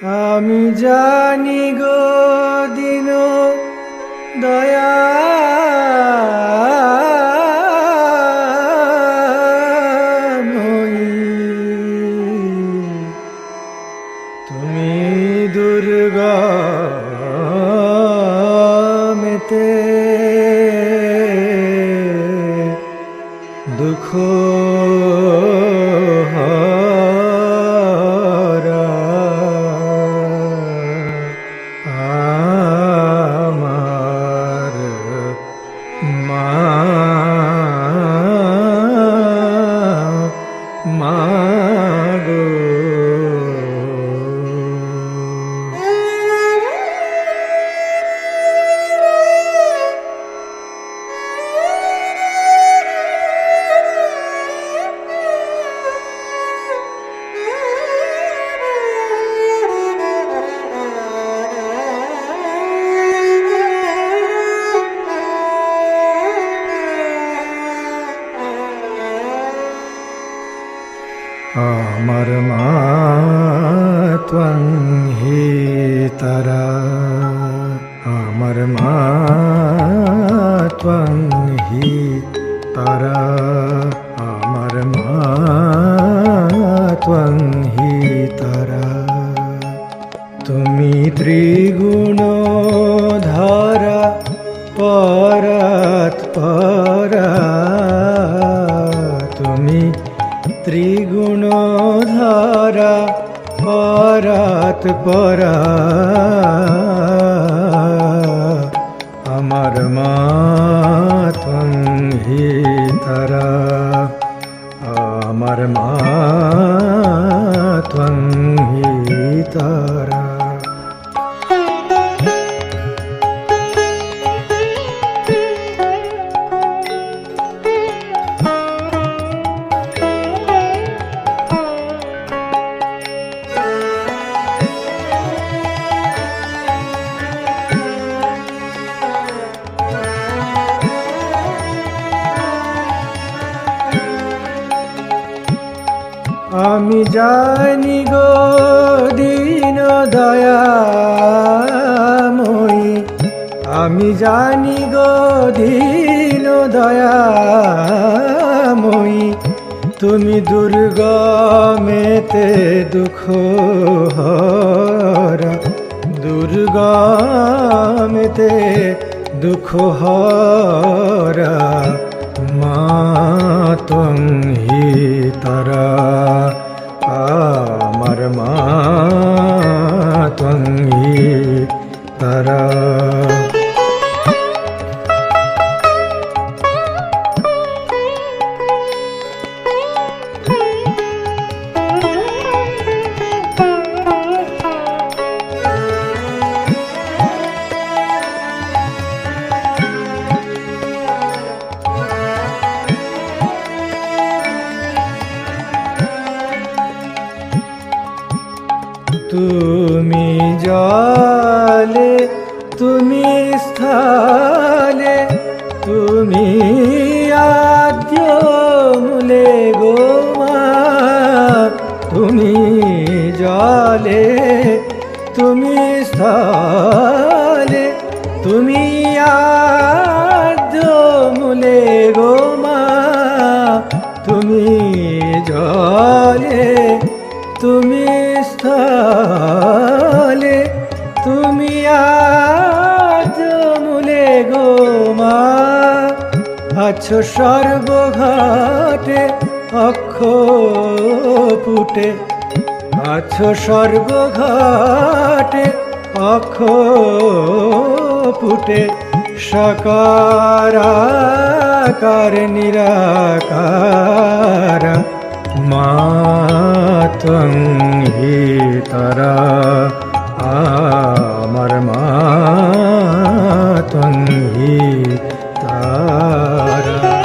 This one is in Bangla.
আমি জানি গো দিন দয়া আমার মা ত্বং হি তারা আমার মা হি তারা আমার মা হি তারা তুমি ত্রিগুণ ধারা পরাত পরা। আমার মা হি তারা আমার মা হি তারা। আমি জানি গো দিন দয়াময়ী। আমি জানি গো দিন দয়াময়ী। তুমি দুর্গমেতে দুঃখ হরা, দুর্গমেতে দুঃখ হরা। মাতং হি তারা। আমার মাতং তুমি জলে, তুমি স্থলে, তুমি আদ্য মূলে গোমা তুমি জলে, তুমি স্থলে, তুমি আদ্য মূলে গোমা তুমি জলে, তুমি স্থলে তুমি আজ মূলে গো মা। আছো সর্বঘাটে অক্ষ পুটে আছো সর্বঘাটে অক্ষ পুটে সকারাকার নিরাকার हे तारा